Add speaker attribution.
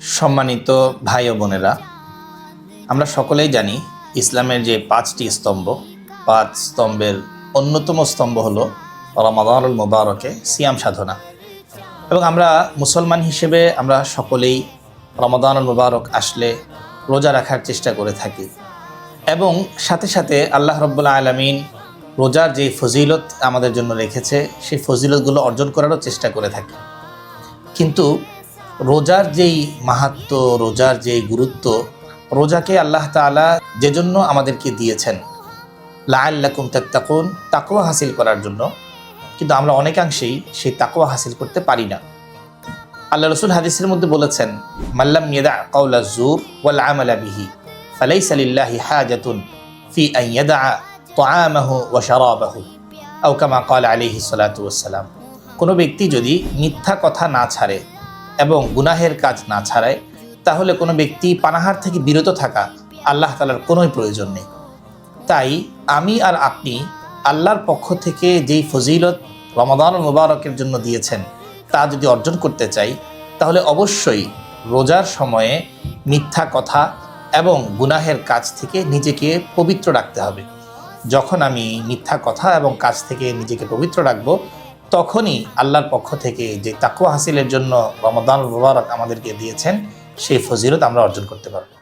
Speaker 1: সম্মানিত ভাই ও বোনেরা, আমরা সকলেই জানি ইসলামের যে পাঁচটি স্তম্ভ, পাঁচ স্তম্ভের অন্যতম স্তম্ভ হলো রমাদানুল মুবারকে সিয়াম সাধনা। এবং আমরা মুসলমান হিসেবে আমরা সকলেই রমাদানুল মুবারক আসলে রোজা রাখার চেষ্টা করে থাকি। এবং সাথে সাথে আল্লাহ রব্বুল্লা আলমিন রোজার যে ফজিলত আমাদের জন্য রেখেছে, সেই ফজিলতগুলো অর্জন করারও চেষ্টা করে থাকি। কিন্তু রোজার যেই মাহাত্ম, রোজার যেই গুরুত্ব, রোজাকে আল্লাহ তাআলা যে জন্য আমাদেরকে দিয়েছেন, লাআল্লাকুম তাত্তাকুন, তাকওয়া হাসিল করার জন্য, কিন্তু আমরা অনেকাংশেই সেই তাকওয়া হাসিল করতে পারি না। আল্লাহ রসুল হাদিসের মধ্যে বলেছেন মাল্লাম ইয়াদা কাউলা জুর ওয়াল আমালা বিহি, ফালাইসা লিল্লাহি হাজাতুন ফি ইয়াদা তাআমাহু ওয়া শারাবাহু, আও কামা ক্বালা আলাইহিস সালাতু ওয়াস সালাম কোনো ব্যক্তি যদি মিথ্যা কথা না ছাড়ে এবং গুনাহের কাজ না ছাড়ায় তাহলে কোনো ব্যক্তি পানাহার থেকে বিরত থাকা আল্লাহ তালার কোনোই প্রয়োজন নেই। তাই আমি আর আপনি আল্লাহর পক্ষ থেকে যেই ফজিলত রমাদান মুবারকের জন্য দিয়েছেন, তা যদি অর্জন করতে চাই, তাহলে অবশ্যই রোজার সময়ে মিথ্যা কথা এবং গুনাহের কাজ থেকে নিজেকে পবিত্র রাখতে হবে। যখন আমি মিথ্যা কথা এবং কাজ থেকে নিজেকে পবিত্র রাখব তখনই আল্লাহর পক্ষ থেকে যে তাকুয়া হাসিলের জন্য রমাদান মুবারক আমাদেরকে দিয়েছেন, সেই ফজিরত আমরা অর্জন করতে পারব।